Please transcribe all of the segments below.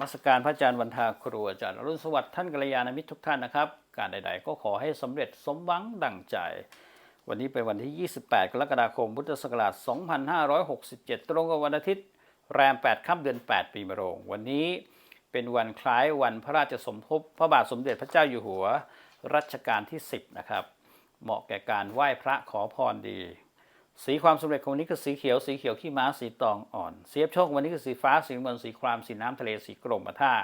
มัสการพระอาจารย์วันทาครูอาจารย์อรุ่นสวัสดิ์ท่านกัลยาณมิตรทุกท่านนะครับ การใด ๆ ก็ขอให้สำเร็จสมหวังดังใจ วันนี้เป็นวันที่ 28 กรกฎาคม พุทธศักราช 2567 ตรงกับวันอาทิตย์ แรม 8 ค่ำเดือน 8 ปีมะโรง วันนี้เป็นวันคล้ายวันพระราชสมภพพระบาทสมเด็จพระเจ้าอยู่หัวรัชกาลที่ 10 นะครับ เหมาะแก่การไหว้พระขอพรดี สีความสำเร็จของวันนี้คือสีเขียว สีเขียวขี้ม้า สีตองอ่อน เสียบโชควันนี้คือสีฟ้า สีเงินสีคราม สีน้ำทะเล สีกรมท่า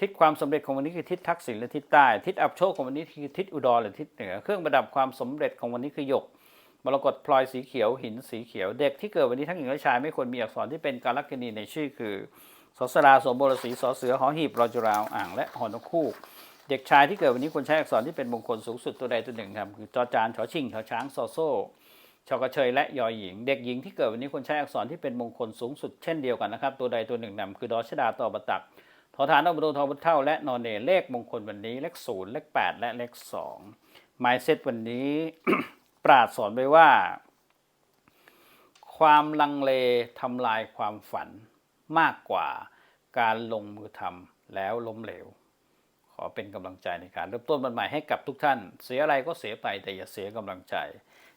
ทิศความสำเร็จของวันนี้คือทิศทักษิณและทิศใต้ ทิศอับโชคของวันนี้คือทิศอุดรหรือทิศเหนือ เครื่องประดับความสำเร็จของวันนี้คือหยก มรกตพลอยสีเขียว หินสีเขียว เด็กที่เกิดวันนี้ทั้งหญิงและชายไม่ควรมีอักษรที่เป็นการลักษณีในชื่อคือสสราสมบูรสีสอเสือหอหีบรอจุราวอ่างและหอนกคู่เด็กชายที่เกิดวันนี้ควรใช้อักษรที่เป็นมงคลสูงสุดตัวใดตัวหนึ่งครับคือจอจานชอชิงชอช้างซอโซ ชกเชยและยอหญิง เด็กหญิงที่เกิดวันนี้ควรใช้อักษรที่เป็นมงคลสูงสุดเช่นเดียวกันนะครับ ตัวใดตัวหนึ่งนำคือดอชดาต่อบตักทอฐานอบรทอบุเท่า และนอนเนเลขมงคลวันนี้เลขศูนย์เลขแปดและเลขสองหมายเซตวันนี้ ปราดสอนไว้ว่า ความลังเลทำลายความฝันมากกว่าการลงมือทำแล้วล้มเหลว ขอเป็นกำลังใจในการเริ่มต้นวันใหม่ให้กับทุกท่าน เสียอะไรก็เสียไปแต่อย่าเสียกำลังใจ